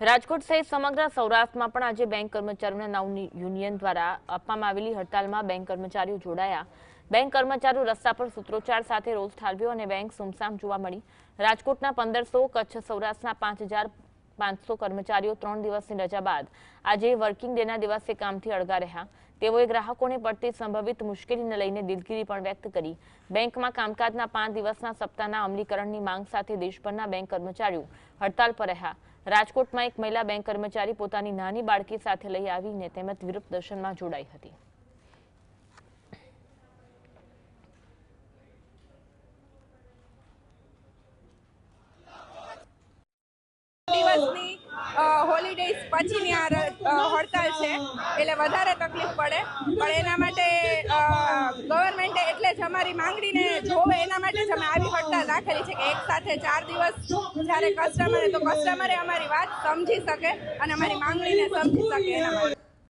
રાજકોટ સહિત સમગ્ર સૌરાષ્ટ્રમાં પણ આજે બેંક કર્મચારીઓના નવ યુનિયન દ્વારા આપવામાં આવેલી હડતાલમાં બેંક કર્મચારીઓ જોડાયા. બેંક કર્મચારીઓ રસ્તા પર સૂત્રોચ્ચાર સાથે રોષ ઠાલવ્યો અને બેંક સુમસામ જોવા મળી. રાજકોટના પંદરસો, કચ્છ સૌરાષ્ટ્રના પાંચ હજાર પાંચસો કર્મચારીઓ ત્રણ દિવસની રજા બાદ આજે વર્કિંગ ડેના દિવસે કામથી અળગા રહ્યા. તેઓએ ગ્રાહકોને પડતી સંભવિત મુશ્કેલીને લઈને દિલગીરી પણ વ્યક્ત કરી. બેંકમાં કામકાજના પાંચ દિવસના સપ્તાહના અમલીકરણની માંગ સાથે દેશભરના બેંક કર્મચારીઓ હડતાલ પર રહ્યા. રાજકોટમાં એક મહિલા બેંક કર્મચારી પોતાની નાની બાળકી સાથે લઈ આવીને તેમજ વિરોધ દર્શનમાં જોડાઈ હતી. હોલિડેઝ પછીની આ હડતાલ છે. એટલે વધારે તકલીફ પડે. પણ એના માટે જ અમારી માંગણીને જોવે એના માટે જ અમે આવી હડતાલ રાખેલી છે કે એક સાથે ચાર દિવસ જ્યારે કસ્ટમરે તો કસ્ટમરે અમારી વાત સમજી શકે અને અમારી માંગણીને સમજી શકે એના માટે.